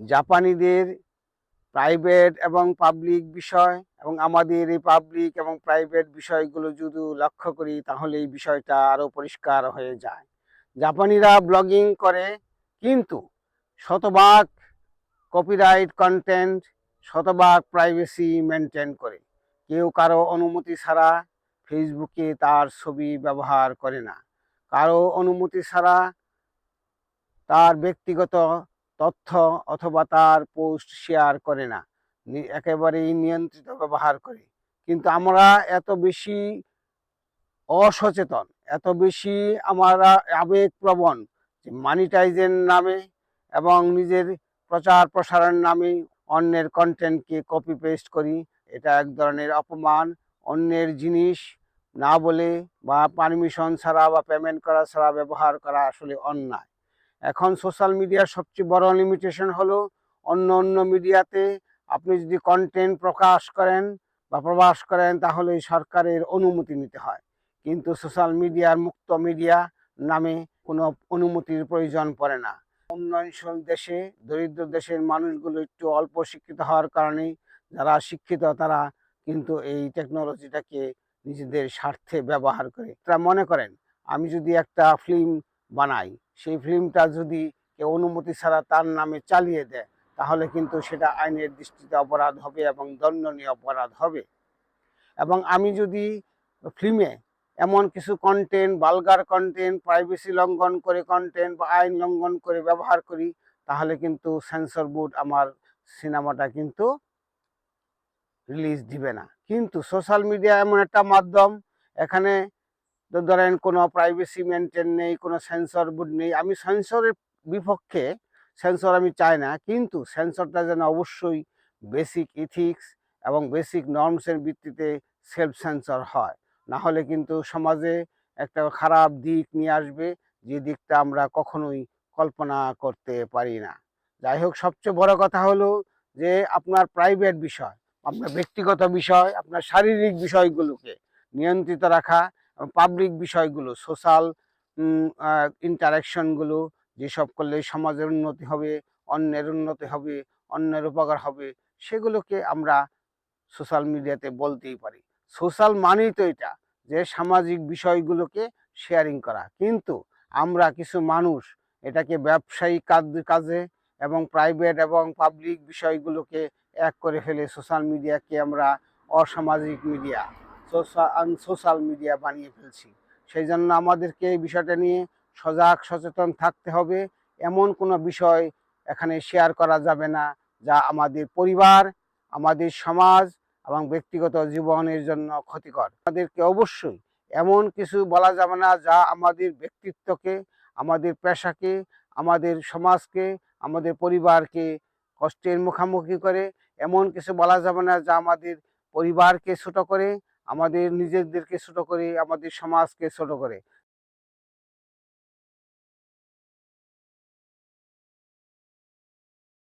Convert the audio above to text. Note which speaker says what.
Speaker 1: জাপানিদের private এবং public বিষয় এবং আমাদের এই পাবলিক এবং প্রাইভেট বিষয়গুলো যদি লক্ষ্য করি, তাহলে এই বিষয়টা আরও পরিষ্কার হয়ে যায়। জাপানিরা ব্লগিং করে, কিন্তু শতভাগ কপিরাইট কন্টেন্ট শতভাগ প্রাইভেসি মেনটেন করে। কেউ কারও অনুমতি ছাড়া ফেসবুকে তার ছবি ব্যবহার করে না। কারও অনুমতি ছাড়া তার ব্যক্তিগত তথ্য অথবা তার পোস্ট শেয়ার করে না। একেবারেই নিয়ন্ত্রিত ব্যবহার করে। কিন্তু আমরা এত বেশি অসচেতন, এত বেশি আমরা আবেগপ্রবণ যে মানিটাইজের নামে এবং নিজের প্রচার প্রসারের নামে অন্যের কন্টেন্টকে কপি পেস্ট করি, এটা এক ধরনের অপমান। অন্যের জিনিস না বলে বা পারমিশন ছাড়া বা পেমেন্ট করা ছাড়া ব্যবহার করা আসলে অন্যায়। এখন সোশ্যাল মিডিয়ার সবচেয়ে বড় লিমিটেশন হলো অন্য অন্য মিডিয়াতে আপনি যদি কন্টেন্ট প্রকাশ করেন বা প্রকাশ করেন তাহলে সরকারের অনুমতি নিতে হয়। কিন্তু সোশ্যাল মিডিয়ার মুক্ত মিডিয়া নামে কোনো অনুমতির প্রয়োজন পড়ে না। উন্নয়নশীল দেশে, দরিদ্র দেশের মানুষগুলো একটু অল্প শিক্ষিত হওয়ার কারণে যারা শিক্ষিত তারা কিন্তু এই টেকনোলজিটাকে নিজেদের স্বার্থে ব্যবহার করে। তারা মনে করেন, আমি যদি একটা ফিল্ম বানাই সেই ফিল্মটা যদি কেউ অনুমতি ছাড়া তার নামে চালিয়ে দেয়, তাহলে কিন্তু সেটা আইনের দৃষ্টিতে অপরাধ হবে এবং দণ্ডনীয় অপরাধ হবে। এবং আমি যদি ফিল্মে এমন কিছু কন্টেন্ট বালগার কন্টেন্ট প্রাইভেসি লঙ্ঘন করে কন্টেন্ট বা আইন লঙ্ঘন করে ব্যবহার করি, তাহলে কিন্তু সেন্সর বোর্ড আমার সিনেমাটা কিন্তু রিলিজ দিবে না। কিন্তু সোশ্যাল মিডিয়া এমন একটা মাধ্যম, এখানে ধরেন কোনো প্রাইভেসি মেনটেন নেই, কোনো সেন্সর বোর্ড নেই। আমি সেন্সরের বিপক্ষে সেন্সর আমি চাই না, কিন্তু সেন্সরটা যেন অবশ্যই বেসিক ইথিক্স এবং বেসিক নর্মসের ভিত্তিতে সেলফ সেন্সর হয়। না হলে কিন্তু সমাজে একটা খারাপ দিক নিয়ে আসবে, যে দিকটা আমরা কখনোই কল্পনা করতে পারি না। যাই হোক, সবচেয়ে বড় কথা হলো যে আপনার প্রাইভেট বিষয়, আপনার ব্যক্তিগত বিষয়, আপনার শারীরিক বিষয়গুলোকে নিয়ন্ত্রিত রাখা পাবলিক বিষয়গুলো সোশ্যাল ইন্টারাকশনগুলো যেসব করলে সমাজের উন্নতি হবে, অন্যের উন্নতি হবে, অন্যের উপকার হবে, সেগুলোকে আমরা সোশ্যাল মিডিয়াতে বলতেই পারি। সোশ্যাল মানেই তো এটা, যে সামাজিক বিষয়গুলোকে শেয়ারিং করা। কিন্তু আমরা কিছু মানুষ, এটাকে ব্যবসায়িক কাজ- কাজে এবং প্রাইভেট এবং পাবলিক বিষয়গুলোকে এক করে ফেলে সোশ্যাল মিডিয়াকে আমরা অসামাজিক মিডিয়া সোশ্যাল মিডিয়া বানিয়ে ফেলছি। সেই জন্য আমাদেরকে এই বিষয়টা নিয়ে সজাগ, সচেতন থাকতে হবে। এমন কোনো বিষয় এখানে শেয়ার করা যাবে না যা আমাদের পরিবার, আমাদের সমাজ এবং ব্যক্তিগত জীবনের জন্য ক্ষতিকর। আমাদেরকে অবশ্যই এমন কিছু বলা যাবে না যা আমাদের ব্যক্তিত্বকে, আমাদের পেশাকে, আমাদের সমাজকে, আমাদের পরিবারকে কষ্টের মুখোমুখি করে। এমন কিছু বলা যাবে না যা আমাদের পরিবারকে ছোট করে আমাদের নিজেদেরকে ছোট করে আমাদের সমাজকে ছোট করে।